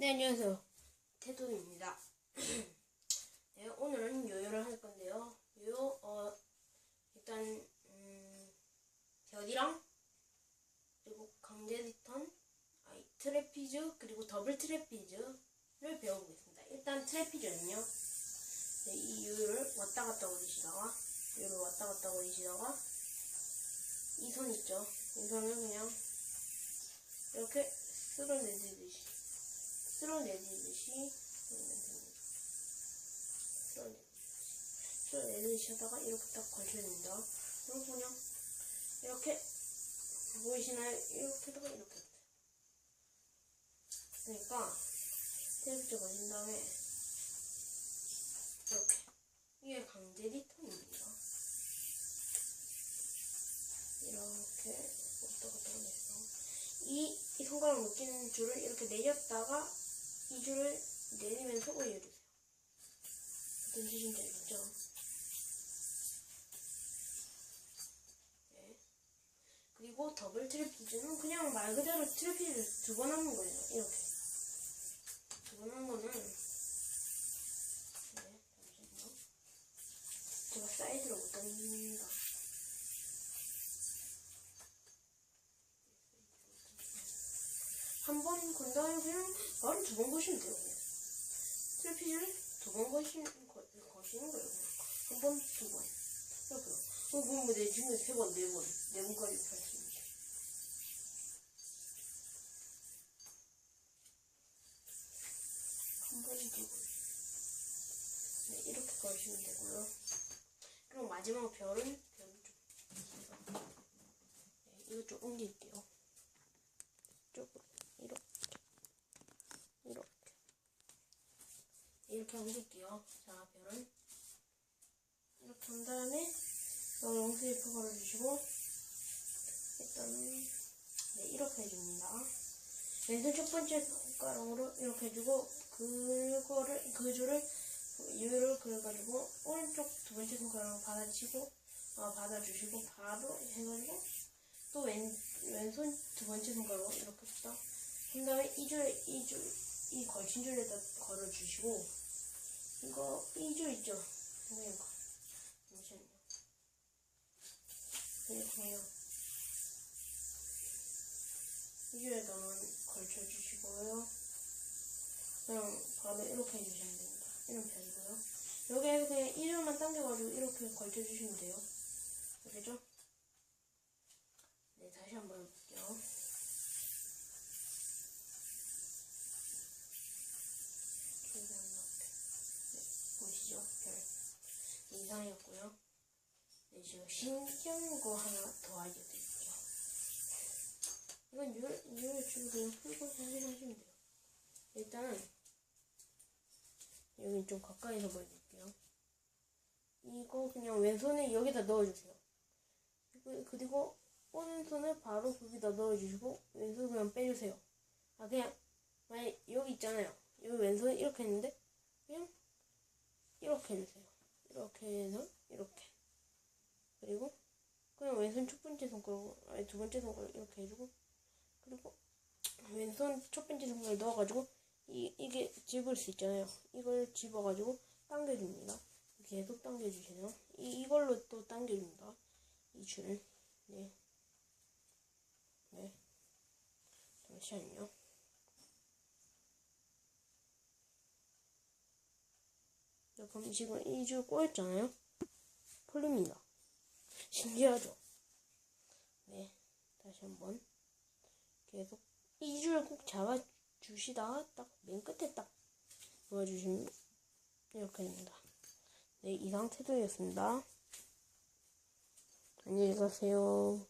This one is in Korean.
네, 안녕하세요. 태도입니다. 네, 오늘은 요요를 할 건데요. 요요, 어, 일단, 음, 별이랑, 그리고 강제 리턴, 아이, 트래피즈, 그리고 더블 트래피즈를 배워보겠습니다. 일단 트래피즈는요, 네, 이 요요를 왔다 갔다 올리시다가, 요요를 왔다 갔다 올리시다가, 이선 있죠? 이 선을 그냥, 이렇게 쓸어내듯이, 쓸어내듯이 됩니다. 쓸어내듯이. 하다가 이렇게 딱 걸쳐줍니다. 그리고 그냥 이렇게 보이시나요? 이렇게 다가 이렇게. 그러니까 테이프째 걸린 다음에 이렇게 이게 강제 리턴입니다. 이렇게 왔다 갔다 하면서 이, 이 손가락 묶이는 줄을 이렇게 내렸다가 이 줄을 내리면서 올려주세요. 어떤 뜻인지 알겠죠? 네. 그리고 더블 트래피즈는 그냥 말 그대로 트래피즈를 두번 하는 거예요. 이렇게. 두 번 하는 거는 네, 잠시만요. 제가 사이드로 못 당깁니다. 한번건 다음에 그냥 바로 두번 거시면 돼요. 그냥. 트래피즈를 두번 거시는, 거예요. 한 번, 두 번. 이렇게요. 어, 그럼 뭐 내 중에 세 번, 네 번, 네 번까지 할수 있지. 한 번이고. 네, 이렇게 거시면 되고요. 그럼 마지막 별은, 별은 좀, 네, 이거 좀 옮길게요. 이쪽으로. 이렇게. 이렇게. 이렇게 옮길게요. 자, 별은. 이렇게 한 다음에, 롱스리프 걸어주시고, 일단은, 네, 이렇게 해줍니다. 왼손 첫 번째 손가락으로 이렇게 해주고, 그거를, 그 줄을, 유를 그려가지고, 오른쪽 두 번째 손가락으로 받아치고, 어, 받아주시고, 바로 해가지고, 또 왼, 왼손 두 번째 손가락으로 이렇게 딱, 그 다음에 이 줄, 이 줄, 이 걸친 줄에다 걸어주시고, 이거, 이줄 있죠? 이거, 잠시만요. 그리고요. 이 줄에다만 걸쳐주시고요. 그냥 바로 이렇게 해주시면 됩니다. 이런 편이고요. 여기에 그냥 이 줄만 당겨가지고 이렇게 걸쳐주시면 돼요. 알겠죠? 네, 다시 한번 해볼게요. 계산 이렇게. 네, 보이시죠? 별. 이상이었고요. 네, 지금 신기한 거 하나 더 알려드릴게요. 이건 율, 율 주로 그냥 풀고 사진 하시면 돼요. 일단은, 여기 좀 가까이서 보여드릴게요. 이거 그냥 왼손에 여기다 넣어주세요. 그- 그리고 오른손을 바로 거기다 넣어주시고 왼손 그냥 빼주세요. 아 그냥 만약 여기 있잖아요. 여기 왼손 이렇게 했는데 그냥 이렇게 해주세요. 이렇게 해서 이렇게 그리고 그냥 왼손 첫 번째 손가락 아니 두 번째 손가락 이렇게 해주고 그리고 왼손 첫 번째 손가락 넣어가지고 이 이게 집을 수 있잖아요. 이걸 집어가지고 당겨줍니다. 계속 당겨주세요. 이 이걸로 또 당겨줍니다. 이 줄을 네. 네. 잠시만요. 그럼 지금 이줄 꼬였잖아요? 풀립니다. 신기하죠? 네. 다시 한번. 계속 이줄꼭 잡아주시다가 딱 맨 끝에 딱 놓아주시면 이렇게 됩니다. 네, 이상 태도였습니다. 안녕히 가세요.